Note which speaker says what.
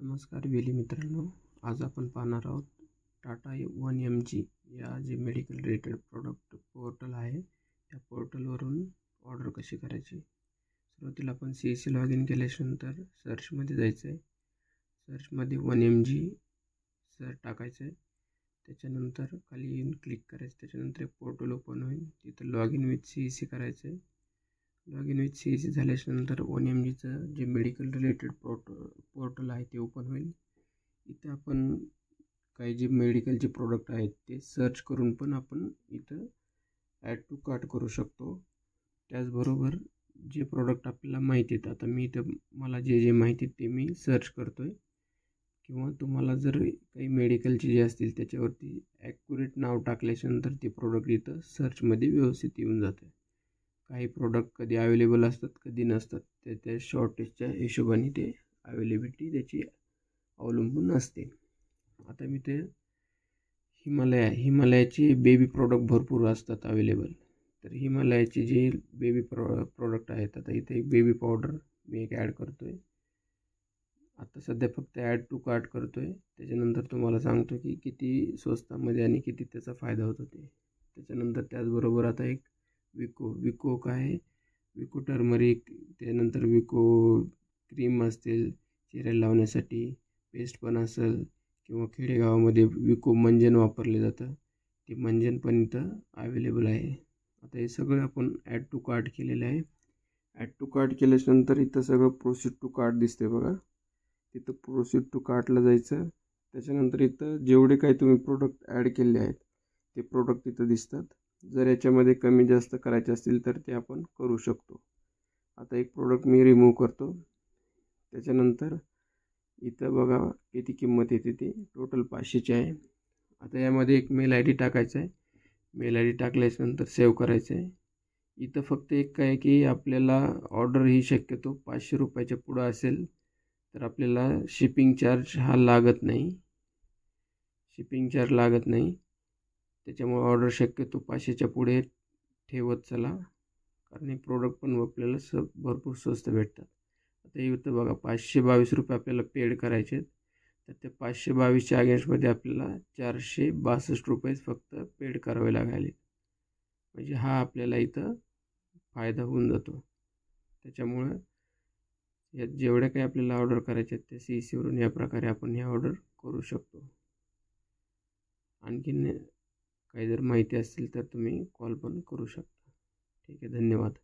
Speaker 1: नमस्कार वेली मित्रांनो आज आपण पाहणार आहोत टाटा वन एम जी या जे मेडिकल रिलेटेड प्रोडक्ट पोर्टल आहे त्या पोर्टलवरून ऑर्डर कशी करायची? सुरुवातीला आपण C S C log in केल्याच्यानंतर सर्चमध्ये जायचं आहे सर्चमध्ये वन एम जी सर टाकायचं आहे त्याच्यानंतर खाली येऊन क्लिक करायचं. त्याच्यानंतर एक पोर्टल ओपन होईल. तिथं log in with C E C करायचं आहे log in with C S C झाल्याच्यानंतर वन एम जीचं जे मेडिकल रिलेटेड पोर्ट पोर्टल आहे ते ओपन होईल. इथं आपण काही जे मेडिकलचे प्रोडक्ट आहेत ते सर्च करून पण आपण इथं ॲड टू कार्ट करू शकतो. त्याचबरोबर जे प्रोडक्ट आपल्याला माहिती आहेत आता मी इथं मला जे जे माहिती आहेत ते मी सर्च करतो आहे किंवा तुम्हाला जर काही मेडिकलचे जे असतील त्याच्यावरती ॲक्युरेट नाव टाकल्याच्यानंतर ते प्रोडक्ट इथं सर्चमध्ये व्यवस्थित येऊन जातं काही प्रोडक्ट कधी अवेलेबल असतात कधी नसतात ते त्या शॉर्टेजच्या हिशोबाने ते अवेलेबिलिटी त्याची अवलंबून असते. आता मी ते हिमालया हिमालयाचे बेबी प्रोडक्ट भरपूर असतात अवेलेबल तर हिमालयाचे जे बेबी प्रो प्रोडक्ट आहेत आता इथे एक बेबी पावडर मी एक ॲड करतो आहे आता सध्या फक्त ॲड टू कार्ट करतो आहे त्याच्यानंतर तुम्हाला सांगतो की किती स्वस्तामध्ये आणि किती त्याचा फायदा होतो ते. त्याच्यानंतर त्याचबरोबर आता एक विको विको काय? विको टर्मरिक त्यानंतर विको क्रीम असतील चेहऱ्याला लावण्यासाठी पेस्ट पण असेल किंवा खेडेगावामध्ये विको मंजन वापरले जातं. ते मंजन पण इथं अवेलेबल आहे. आता हे सगळं आपण ॲड टू कार्ट केलेलं आहे. ॲड टू कार्ट केल्याच्यानंतर इथं सगळं प्रोसीड टू कार्ट दिसते बघा. तिथं प्रोसीड टू कार्टला जायचं. त्याच्यानंतर इथं जेवढे काही तुम्ही प्रोडक्ट ॲड केले आहेत ते प्रोडक्ट इथं दिसतात. जर याच्यामध्ये कमी जास्त करायचे असतील तर ते आपण करू शकतो. आता एक प्रोडक्ट मी रिमूव्ह करतो. त्याच्यानंतर इथं बघा किती किंमत येते ती. टोटल पाचशेची आहे. आता यामध्ये एक मेल आय डी टाकायचा आहे. मेल आय डी टाकल्याच्यानंतर सेव्ह करायचं आहे. इथं फक्त एक काय की आपल्याला ऑर्डर ही शक्यतो पाचशे रुपयाच्या पुढं असेल तर आपल्याला शिपिंग चार्ज हा लागत नाही. शिपिंग चार्ज लागत नाही. त्याच्यामुळे ऑर्डर शक्यतो पाचशेच्या पुढे ठेवत चला. कारण हे प्रोडक्ट पण आपल्याला स भरपूर स्वस्त भेटतात. आता इथं बघा पाचशे बावीस रुपये आपल्याला पेड करायचे आहेत. तर ते पाचशे बावीसच्या अगेन्स्टमध्ये आपल्याला चारशे बासष्ट रुपयेच फक्त पेड करावे लागले म्हणजे हा आपल्याला इथं फायदा होऊन जातो. त्याच्यामुळं यात जेवढ्या काही आपल्याला ऑर्डर करायचे आहेत त्या सी सीवरून या प्रकारे आपण हे ऑर्डर करू शकतो. आणखीन काही जर माहिती असेल तर तुम्ही कॉल पण करू शकता. ठीक आहे धन्यवाद.